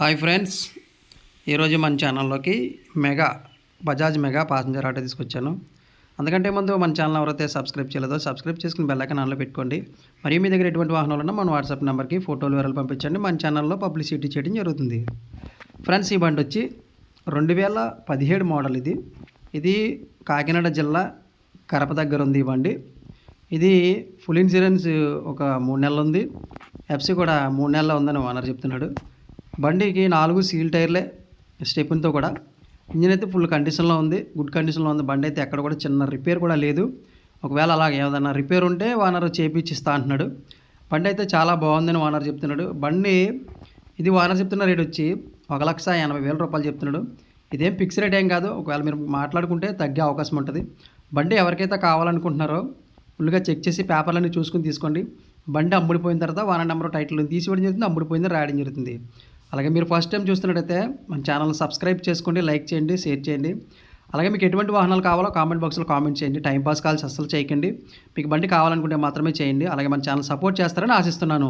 Hi friends ఈరోజు మన ఛానల్లోకి mega Bajaj mega passenger auto తీసుకొచ్చాను. అందుకంటే ముందు మన ఛానల్ ఎవరైతే సబ్స్క్రైబ్ చేయలేదో సబ్స్క్రైబ్ చేసుకుని బెల్ ఐకాన్ ఆన్లో పెట్టుకోండి. మరియు మీ దగ్గర ఎటువంటి వాహనాలు ఉన్నా మన వాట్సాప్ నెంబర్కి ఫోటోలు వివరాలు పంపించండి. మన ఛానల్లో పబ్లిసిటీ చేయడం జరుగుతుంది. ఫ్రెండ్స్ ఈ బండి వచ్చి రెండు వేల పదిహేడు మోడల్ ఇది. ఇది కాకినాడ జిల్లా కరప దగ్గర ఉంది ఈ బండి. ఇది ఫుల్ ఇన్సూరెన్స్ ఒక మూడు నెలలు ఉంది. ఎఫ్సి కూడా మూడు నెలలు ఉందని ఓనర్ చెప్తున్నాడు. బండికి నాలుగు సీల్ టైర్లే స్టెప్తో కూడా. ఇంజిన్ అయితే ఫుల్ కండిషన్లో ఉంది. గుడ్ కండిషన్లో ఉంది. బండి అయితే ఎక్కడ కూడా చిన్న రిపేర్ కూడా లేదు. ఒకవేళ అలాగే ఏదైనా రిపేర్ ఉంటే ఓనర్ చేపించిస్తా అంటున్నాడు. బండి అయితే చాలా బాగుందని ఓనర్ చెప్తున్నాడు. బండి ఇది ఓనర్ చెప్తున్న రేట్ వచ్చి ఒక లక్ష ఎనభై వేల రూపాయలు చెప్తున్నాడు. ఇదేం ఫిక్స్ రేట్ ఏం కాదు. ఒకవేళ మీరు మాట్లాడుకుంటే తగ్గే అవకాశం ఉంటుంది. బండి ఎవరికైతే కావాలనుకుంటున్నారో ఫుల్గా చెక్ చేసి పేపర్లన్నీ చూసుకుని తీసుకోండి. బండి అమ్ముడిపోయిన తర్వాత వాన నెంబర్ టైటిల్ తీసివేయడం జరుగుతుంది అమ్ముడిపోయింది రాయడం జరుగుతుంది. అలాగే మీరు ఫస్ట్ టైం చూస్తున్నట్టయితే మన ఛానల్ సబ్స్క్రైబ్ చేసుకోండి లైక్ చేయండి షేర్ చేయండి. అలాగే మీకు ఎటువంటి వాహనాలు కావాలో కామెంట్ బాక్స్లో కామెంట్ చేయండి. టైం పాస్ కాల్స్ అస్సలు చేయకండి. మీకు బండి కావాలనుకుంటే మాత్రమే చేయండి. అలాగే మన ఛానల్ సపోర్ట్ చేస్తారని ఆశిస్తున్నాను.